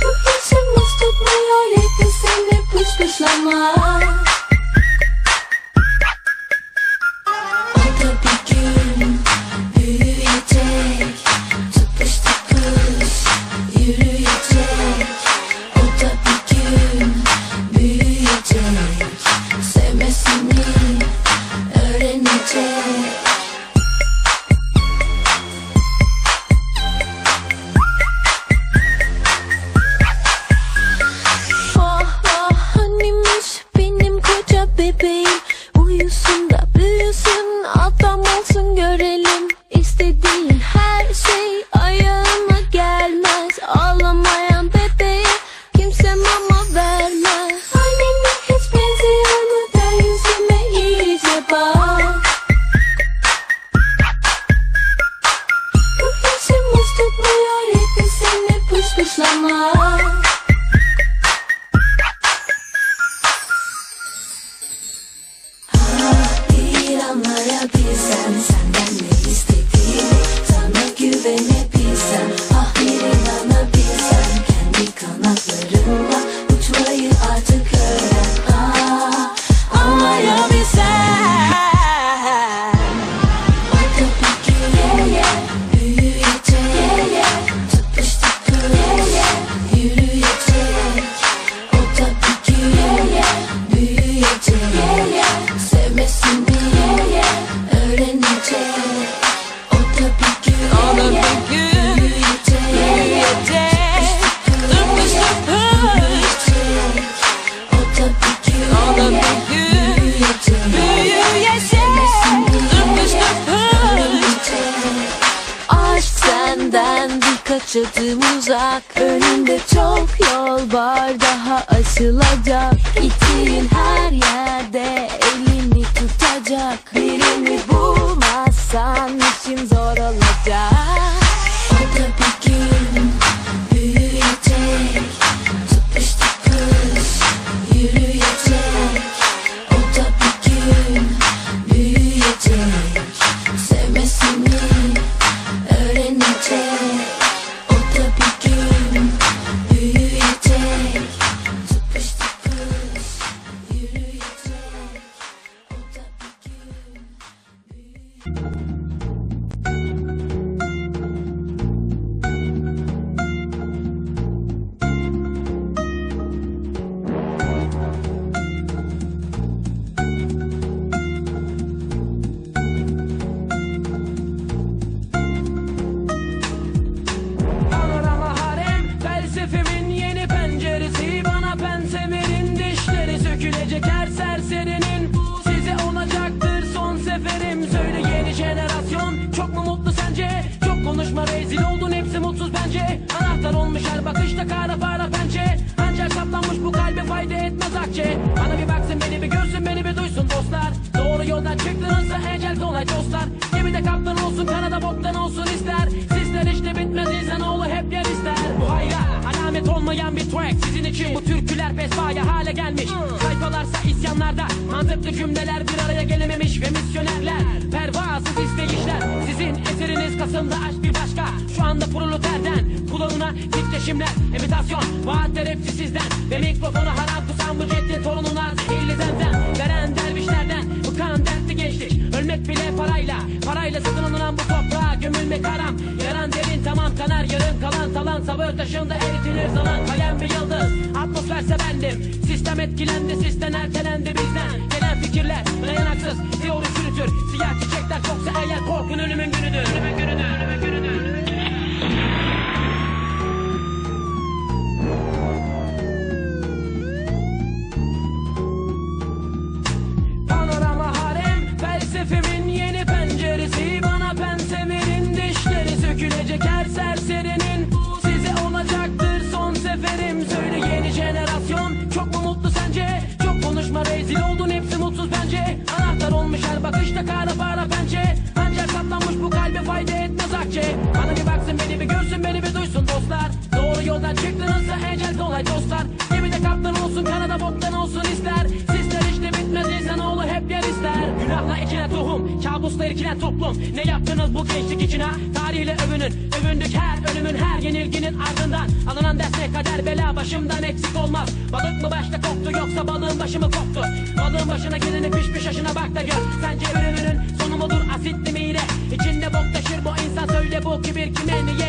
Kıpışımız tutmuyor yetisini pış pışlama O da bir gün büyüyecek Tıpış tıpış yürüyecek Yapmıyor hep de seninle pış pışlama kaçadım uzak. Önünde çok yol var daha aşılacak Gittiğin her yerde elini tutacak. Birini bulmazsan işin zor bakışta kara para pençe. Ancak saplanmış bu kalbe fayda etmez akçe. Bana bir baksın beni bir görsün beni bir duysun dostlar. Doğru yoldan çıktığınızda ecel kolay dostlar. Gemide kaptan olsun kanada boktan olsun ister. Sizler işte bitmez insanoğlu hep yer ister. Bu hayra alamet olmayan bir track Sizin için. Bu türküler pesvaya hale gelmiş. Sayfalarsa isyanlarda Mantıklı cümleler bir araya gelememiş Ve misyonerler pervasız isteyişler Sizin eseriniz Kasım'da aşk bir başka. Şu anda proleterden kulağına titreşimler Imitasyon vaatler hepsi sizden. Ve mikrofonu haram talan Sabır taşında eritilir zaman Kalem bir yıldız atmosferse bendim Sistem etkilendi sistem ertelendi bizden. Gelen fikirler dayanaksız teori çürütür. Siyah çiçekler çoksa eğer korkun ölümün günüdür. Ölümün günüdür ölümün günüdür tohum kabusla erikilen toplum. Ne yaptınız bu gençlik için ha? Tarihle övünün. Övündük her ölümün her yenilginin ardından. Alınan destek kader bela başımdan eksik olmaz. Balık mı başta koktu yoksa balığın başı mı koptu Balığın başına geleni pişmiş yaşına bak da gör. Sence ölümünün sonu mudur asitli mi yine? İçinde bok taşır bu insan söyle bu kibir kime niye